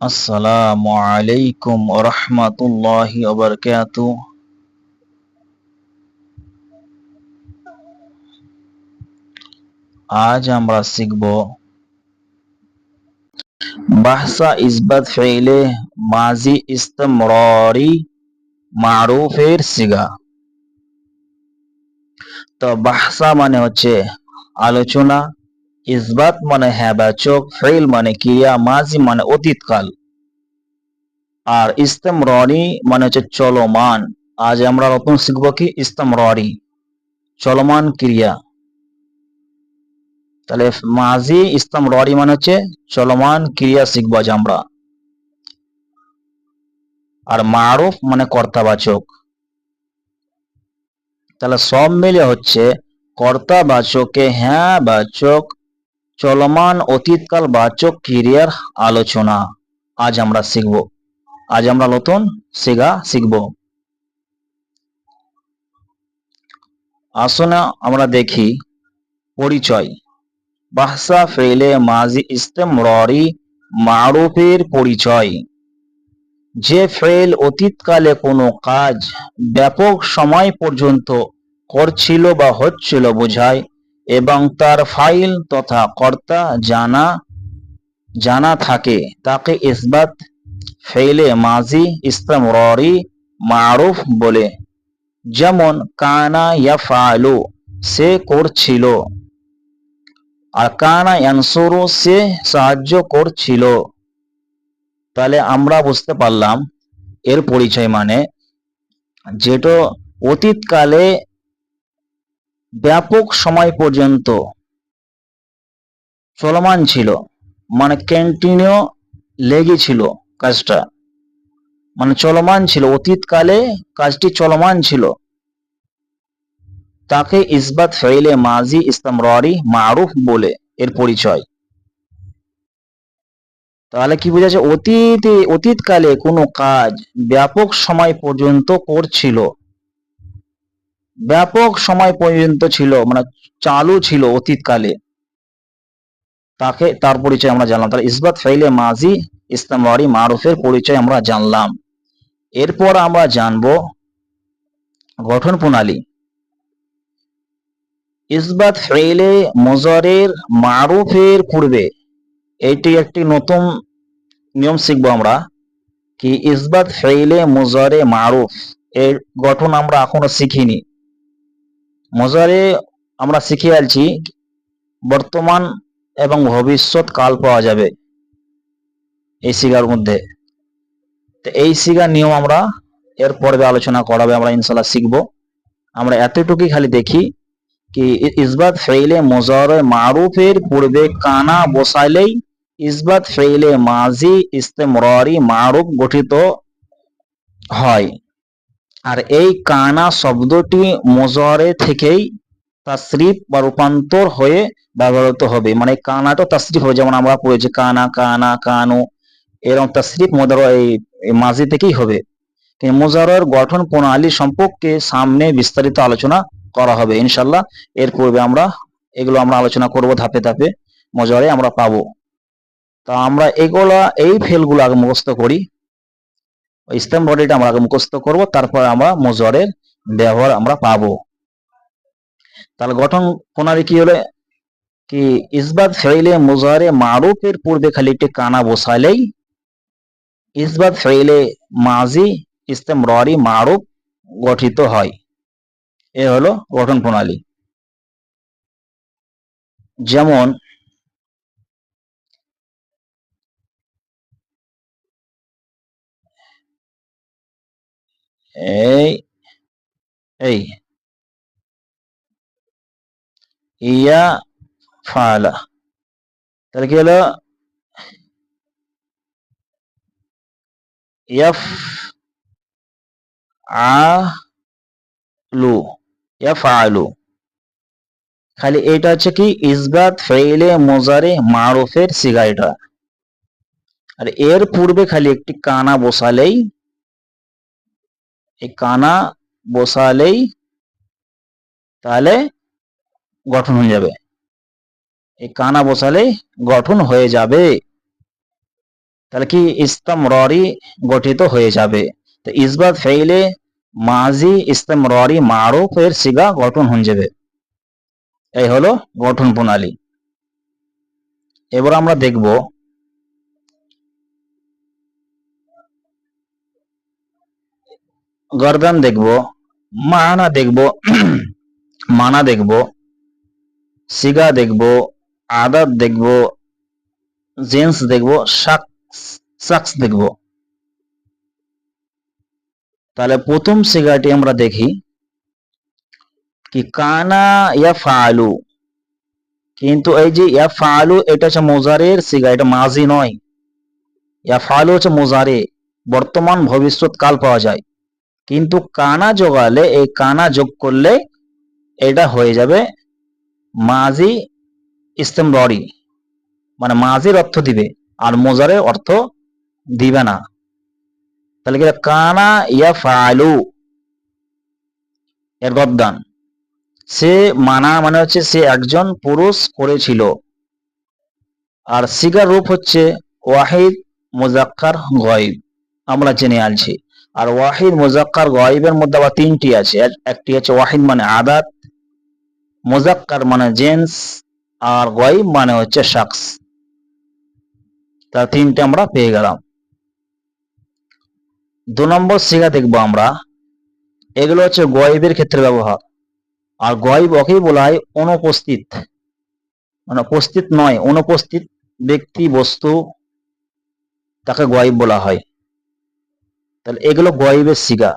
আসসালামু আলাইকুম রহমতুল্লাহি ওবরকাত আজ আমরা শিখব বাহসা ইসবাত ফেইলে মাজি ইস্তমরি মারুফের সিগা। তো বাহসা মানে হচ্ছে আলোচনা ইসবাত মানে হ্যাঁ বাচক ফেইল মানে ক্রিয়া মাজি মানে অতীতকাল। আর ইস্তেমরি মানে হচ্ছে চলমান। আজ আমরা নতুন শিখব কি ইস্তেমরি চলমান ক্রিয়া। তাহলে মাজি ইস্তেমরি মানে হচ্ছে চলমান ক্রিয়া শিখব আজ আমরা। আর মারুফ মানে কর্তাবাচক তাহলে সব মিলে হচ্ছে কর্তাবাচকে হ্যাঁ বাচক চলমান অতীতকাল বাচক ক্রিয়ার আলোচনা। আজ আমরা শিখব। আজ আমরা নতুন শিগা শিখব। আসুন আমরা দেখি পরিচয়। বাহসা ফেলে মাজি ইস্তেমরি মারুফের পরিচয়। যে ফেল অতীতকালে কোনো কাজ ব্যাপক সময় পর্যন্ত করছিল বা হচ্ছিল বোঝায়। এবং তার ফাইল তথা কর্তা জানা জানা থাকে। তাকে ইসবাত ফেলে মাজি ইস্তামরি মারুফ বলে। যেমন, কানা ইয়া ফালু সে করছিল। আর কানা ইয়ানসুরু, সে সাহায্য করছিল। তাহলে আমরা বুঝতে পারলাম, এর পরিচয় মানে যেটা অতীতকালে ব্যাপক সময় পর্যন্ত চলমান ছিল। মানে কন্টিনিউ লেগেছিল কাজটা। মানে চলমান ছিল। অতীতকালে কাজটি চলমান ছিল। তাকে ইসবাত ফেইলে মাজি ইস্তামরি মারুফ বলে এর পরিচয়। তাহলে কি বোঝাচ্ছে? অতীতে অতীতকালে কোনো কাজ ব্যাপক সময় পর্যন্ত করছিল। ব্যাপক সময় পর্যন্ত ছিল মানে চালু ছিল অতীতকালে। তাকে, তার পরিচয় আমরা জানলাম। তাহলে ইসবাত ফেইলে মাজি ইস্তামরি মারুফের পরিচয় আমরা জানলাম। এরপর আমরা জানব গঠন প্রণালী। ইসবাত ফেইলে মজরের মারুফের পূর্বে এটি একটি নতুন নিয়ম শিখব আমরা কি ইসবাত ফেইলে মজরে মারুফ, এর গঠন আমরা এখনও শিখিনি। মজরে আমরা শিখে আলছি, বর্তমান এবং ভবিষ্যৎ কাল পাওয়া যাবে এই সিগার মধ্যে। তো এই সিগার নিয়ম আমরা এর পর্বে আলোচনা করাবে, আমরা ইনশাল্লাহ শিখব। আমরা এতটুকুই খালি দেখি কি ইসবাত ফেইলে মজর মারুফের পূর্বে কানা বসাইলেই ইসবাত ফেইলে মাজি ইস্তেমরি মারুফ গঠিত হয়। আর এই কানা শব্দটি মজরে থেকেই তাসরিফ বা রূপান্তর হয়ে ব্যবহৃত হবে। মানে কানাটা তাসরিফ হবে। যেমন আমরা পড়েছি, কানা কানা, কানু। এরকম তাসরিফ মজার এই মাঝি থেকেই হবে। মোজারের গঠন প্রণালী সম্পর্কে সামনে বিস্তারিত আলোচনা করা হবে ইনশাল্লাহ এর পূর্বে আমরা এগুলো আমরা আলোচনা করব ধাপে ধাপে। মজারে আমরা পাবো। তা আমরা এগুলা, এই ফেলগুলো আগে মুখস্থ করি। ইসলাম বডিটা আমরা আগে মুখস্থ করব, তারপর আমরা মজরের ব্যবহার আমরা পাবো। তাহলে গঠন প্রণালী কি হলে? কি ইসবাত ফেইলে মুজারে মারুফের পূর্বে খালি একটি কানা বসালেই ইসবাত ফেইলে মাজি ইস্তেমরি মারুফ গঠিত হয়। এ হলো গঠন প্রণালী। যেমন এই এই ইয়া ফালা তাহলে কি হলো আলু খালি এটা হচ্ছে কি, ইসবাত, ফেইলে, মোজারে, মারুফের সিগা আর এর পূর্বে খালি একটি কানা বসালেই এই কানা বসালেই তাহলে গঠন হয়ে যাবে। এই কানা বসালে গঠন হয়ে যাবে। তাহলে কি ইস্তামরারি গঠিত হয়ে যাবে? তো ইসবাত ফেইলে মাজি ইস্তামরারি মারুফ এর সিগা গঠন হয়ে যাবে। এই হলো গঠন প্রণালী। এবার আমরা দেখব গর্দান দেখব মানা দেখব মানা দেখব, সিগা দেখব আদাত দেখব জেন্স দেখব শাকস দেখব। তাহলে প্রথম সিগাটি আমরা দেখি কি কানা ইয়া ফালু। কিন্তু এই যে ইয়া ফালু, এটা হচ্ছে মোজারের সিগা, এটা মাজি নয়। ইয়া ফালু হচ্ছে মোজারে, বর্তমান ভবিষ্যৎ কাল পাওয়া যায়। কিন্তু কানা যোগালে এই কানা যোগ করলে এটা হয়ে যাবে মাজি ইস্তেমরি মানে মাজির অর্থ দিবে, আর মোজারের অর্থ দিবে না। তাহলে কি কানা ইয়া ফালু? এর গদ্দান। সে মানা মানে হচ্ছে সে একজন পুরুষ করেছিল। আর সিগার রূপ হচ্ছে ওয়াহিদ মুজাক্কার গয়েব। আমরা জেনে আনছি। আর ওয়াহিদ মুজাক্কার গয়েবের মধ্যে আবার তিনটি আছে। একটি হচ্ছে ওয়াহিদ মানে আদাত, মুজাক্কার মানে জেন্স, আর গয়েব মানে হচ্ছে শাকস তার তিনটে আমরা পেয়ে গেলাম। দু নম্বর সিগা দেখব আমরা। এগুলো হচ্ছে গয়েবের ক্ষেত্রে ব্যবহার। আর গয়েব ওকেই বলা হয় অনুপস্থিত মানে উপস্থিত নয়, অনুপস্থিত ব্যক্তি, বস্তু, তাকে গয়েব বলা হয়। তাহলে এগুলো গয়েবের সিগা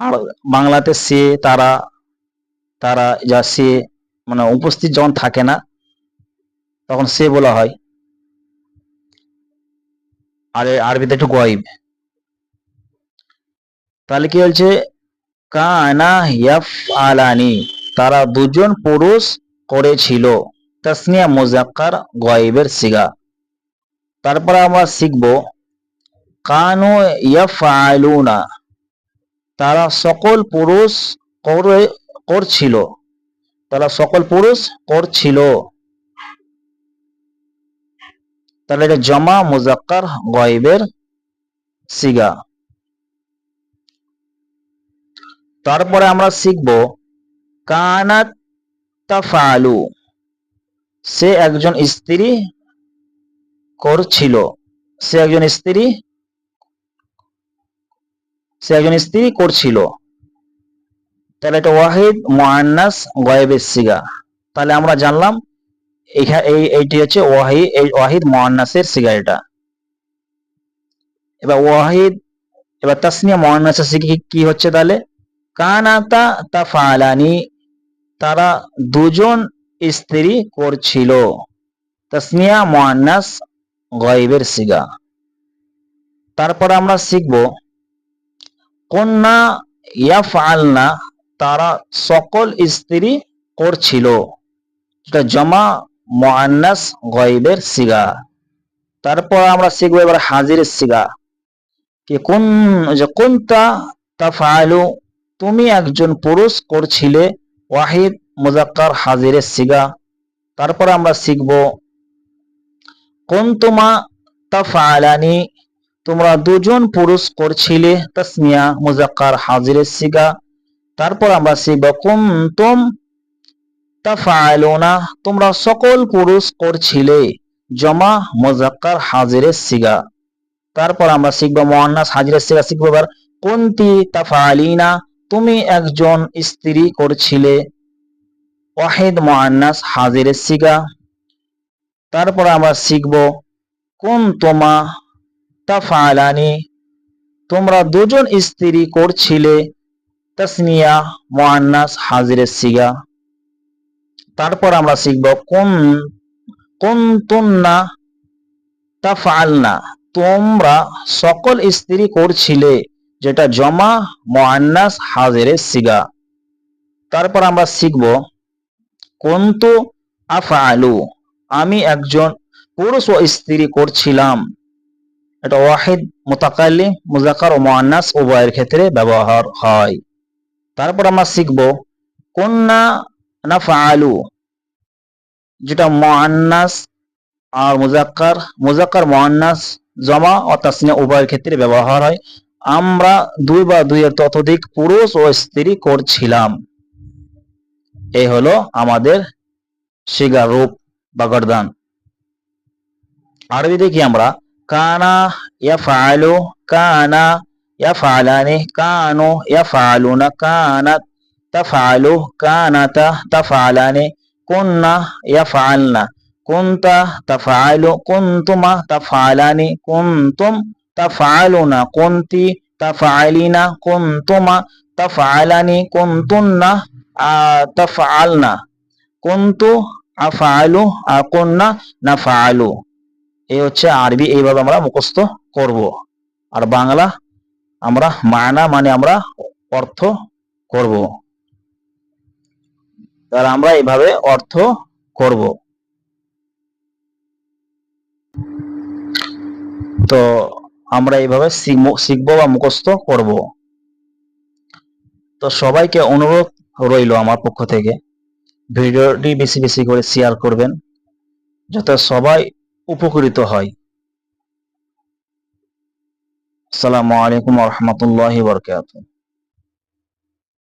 আর বাংলাতে সে তারা তারা যা সে মানে উপস্থিত যখন থাকে না তখন সে বলা হয়। আর আরবিতে একটু গয়েব তাহলে কি হচ্ছে কানা ইয়াফ আলানি তারা দুজন পুরুষ করেছিল। তাসনিয়া মুজাক্কার গয়েবের সিগা তারপরে আমরা শিখব কানু ইয়াফআলুনা। তারা সকল পুরুষ করে, করছিল। তারা সকল পুরুষ করছিল। তাহলে এটা জমা মুজাক্কার গয়েবের সিগা। তারপরে আমরা শিখব, কানাত তাফালু সে একজন স্ত্রী করছিল। সে একজন স্ত্রী সে একজন স্ত্রী করছিল। তাহলে এটা ওয়াহিদ মোয়ান্নাস গয়েবের সিগা। তাহলে আমরা জানলাম এই, এইটি হচ্ছে ওয়াহিদ এই ওয়াহিদ মোয়ান্নাসের সিগা এটা। এবার ওয়াহিদ, এবার তাসনিয়া মোয়ান্নাসের সিগা কি হচ্ছে তাহলে? কানাতা তাফালানি, তারা দুজন স্ত্রী করছিল। তাসনিয়া মোয়ান্নাস গয়েবের সিগা। তারপর আমরা শিখব কন্যা ইয়াফআলনা, তারা সকল স্ত্রী করছিল। জমা মোয়ান্নাস গয়েবের সিগা। তারপর আমরা শিখব এবার হাজির সিগা। কি কোন যে কোনটা তা তাফআলু, তুমি একজন পুরুষ করছিলে, ওয়াহিদ মুজাক্কার হাজিরের সিগা। তারপর আমরা শিখব কোন তোমা তা তাফআলানি তোমরা দুজন পুরুষ করছিলে, তাসমিয়া, মুজাক্কার, হাজিরের সিগা। তারপর আমরা শিখব, কুনতুম তাফআলুনা, তোমরা সকল পুরুষ করছিলে, জমা, মুজাক্কার, হাজিরের সিগা। তারপর আমরা শিখব, মুআন্নাস, হাজিরের সিগা শিখব এবার, কুনতি তাফআলিনা, তুমি একজন স্ত্রী করছিলে, ওয়াহিদ, মুআন্নাস, হাজিরের সিগা। তারপর আমরা শিখব কোন তোমা তাফালানি তোমরা দুজন স্ত্রী করছিলে, তাসনিয়া মুআন্নাস হাজিরের সিগা। তারপর আমরা শিখব, কোন কোন তুন্না তাফালনা তোমরা সকল স্ত্রী করছিলে, যেটা জমা মোয়ান্নাস হাজিরের সিগা। তারপর আমরা শিখব, কন্তু আফআলু? আমি একজন পুরুষ ও স্ত্রী করছিলাম। এটা ওয়াহিদ মোতাকালি মুজাকার ও মোয়ান্নাস উভয়ের ক্ষেত্রে ব্যবহার হয়। তারপর আমরা শিখব কন্যা নাফআলু, যেটা মোয়ান্নাস আর মুজাক্কার মুজাক্কার মোয়ান্নাস জমা ও তাসনিয়া উভয়ের ক্ষেত্রে ব্যবহার হয়। আমরা দুই বা দুইয়ের ততোধিক পুরুষ ও স্ত্রী করছিলাম। এই হলো আমাদের শিগার রূপ বা গরদান। আরবি দেখি আমরা কানা ইয়াফআলু কানা ইয়াফআলানি কানু ইয়াফআলুনা কানাত তাফআলু কানাতা তাফআলানি কুন্না ইয়াফআলনা কুনতা তাফআলু কুনতুমা তাফআলানি কুনতুম তাফআলুনা কুনতি তাফআলিনা কুনতুমা তাফআলানি কুনতুন্না আহ, তাফআলনা কুনতু আফআলু আহ, কুন্না নাফআলু এই হচ্ছে আরবি, এইভাবে আমরা মুখস্থ করব। আর বাংলা আমরা মায়না মানে আমরা অর্থ করব। তার আমরা এইভাবে অর্থ করব। তো আমরা এইভাবে শিখব বা মুখস্থ করব। তো সবাইকে অনুরোধ রইল আমার পক্ষ থেকে। ভিডিওটি বেশি বেশি করে শেয়ার করবেন। যাতে সবাই উপকৃত হয়। আসসালামু আলাইকুম রহমতুল্লাহ বরকাত